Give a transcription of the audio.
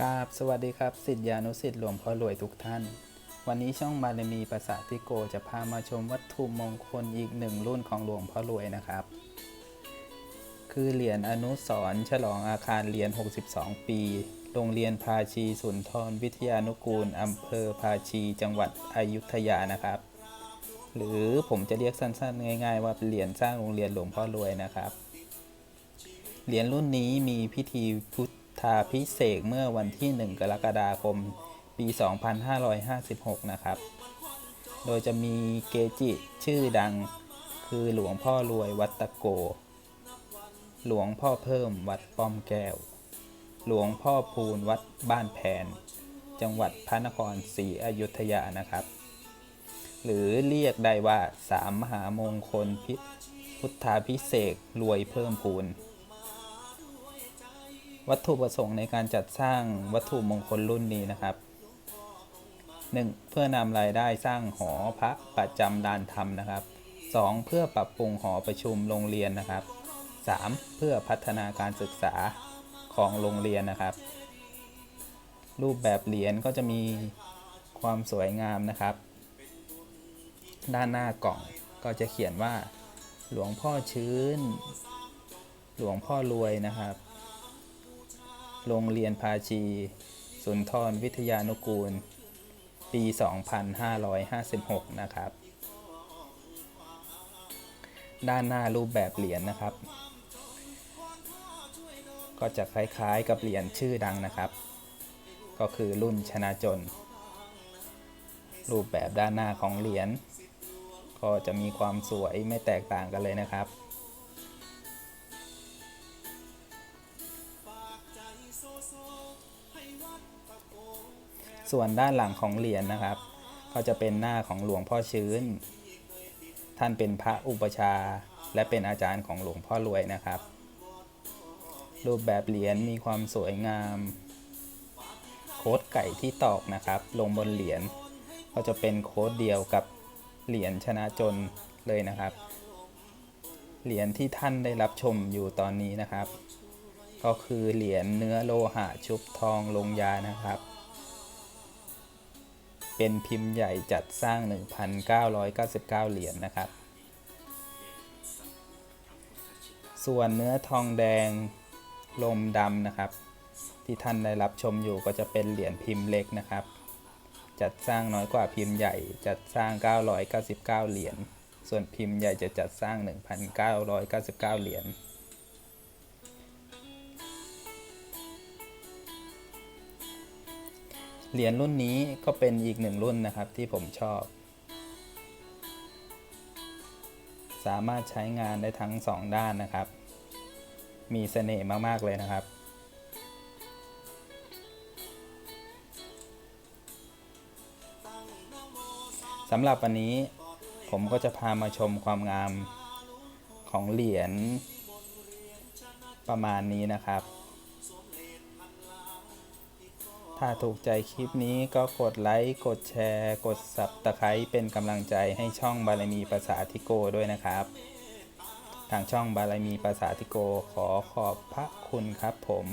ครับสวัสดีครับสิทธิานุสิทธิ์หลวงพ่อรวยทุกท่าน วันนี้ช่องบารมีภาษาทิโกจะพามาชมวัตถุมงคลอีกหนึ่งรุ่นของหลวงพ่อรวยนะครับ คือเหรียญอนุสร์ฉลองอาคารเรียน 62 ปี โรงเรียนภาชีสุนทรวิทยานุกูลอำเภอภาชีจังหวัดอยุธยานะครับ หรือผมจะเรียกสั้นๆ ง่าย ๆ ว่าเหรียญสร้างโรงเรียนหลวงพ่อรวยนะครับ เหรียญรุ่นนี้มีพิธีพุทธาพิเศษเมื่อวันที่ 1 กรกฎาคม ปี 2556 นะครับ โดยจะมีเกจิชื่อดังคือหลวงพ่อรวยวัดตะโก หลวงพ่อเพิ่มวัดป้อมแก้ว หลวงพ่อพูนวัดบ้านแผน จังหวัดพระนครศรีอยุธยานะครับ หรือเรียกได้ว่าสามมหามงคลพิพุทธาพิเศษรวยเพิ่มพูน วัตถุประสงค์ในการจัดสร้างวัตถุมงคลรุ่นนี้นะครับ 1. เพื่อนำรายได้สร้างหอพระประจำลานธรรมนะครับ 2. เพื่อปรับปรุงหอประชุมโรงเรียนนะครับ 3. เพื่อพัฒนาการศึกษาของโรงเรียนนะครับ รูปแบบเหรียญก็จะมีความสวยงามนะครับ ด้านหน้ากล่องก็จะเขียนว่า หลวงพ่อชื้น หลวงพ่อรวยนะครับ โรงเรียนภาชี สุนทรวิทยานุกูล ปี 2556 นะครับ ด้านหน้ารูปแบบเหรียญนะครับ ก็จะคล้ายๆกับเหรียญชื่อดังนะครับ ก็คือรุ่นชนะจนรูปแบบด้านหน้าของเหรียญ ก็จะมีความสวยไม่แตกต่างกันเลยนะครับ ส่วนด้านหลังของเหรียญนะครับ ก็จะเป็นหน้าของหลวงพ่อชื้น ท่านเป็นพระอุปชา และเป็นอาจารย์ของหลวงพ่อรวยนะครับ รูปแบบเหรียญมีความสวยงามโค้ดไก่ที่ตอกนะครับ ลงบนเหรียญก็จะเป็นโค้ดเดียวกับ เหรียญชนะจนเลยนะครับ เหรียญที่ท่านได้รับชมอยู่ตอนนี้นะครับ ก็คือเหรียญเนื้อโลหะชุบทองลงยานะครับ เป็นพิมพ์ใหญ่จัดสร้าง 1,999 เหรียญนะครับ ส่วนเนื้อทองแดงลมดำนะครับ ที่ท่านได้รับชมอยู่ก็จะเป็นเหรียญพิมพ์เล็กนะครับ จัดสร้างน้อยกว่าพิมพ์ใหญ่จัดสร้าง 999 เหรียญ ส่วนพิมพ์ใหญ่จะจัดสร้าง 1,999 เหรียญ เหรียญรุ่นนี้ก็เป็นอีกหนึ่งรุ่นนะครับที่ผมชอบ สามารถใช้งานได้ทั้งสองด้านนะครับ มีเสน่ห์มาก ๆ เลยนะครับ สำหรับวันนี้ผมก็จะพามาชมความงามของเหรียญประมาณนี้นะครับ ถ้าถูกใจคลิปนี้ก็กดไลค์ กดแชร์ กด Subscribe เป็นกำลังใจให้ช่องบารมีภาษาทิโกด้วยนะครับ ทางช่องบารมีภาษาทิโกขอขอบพระคุณครับผม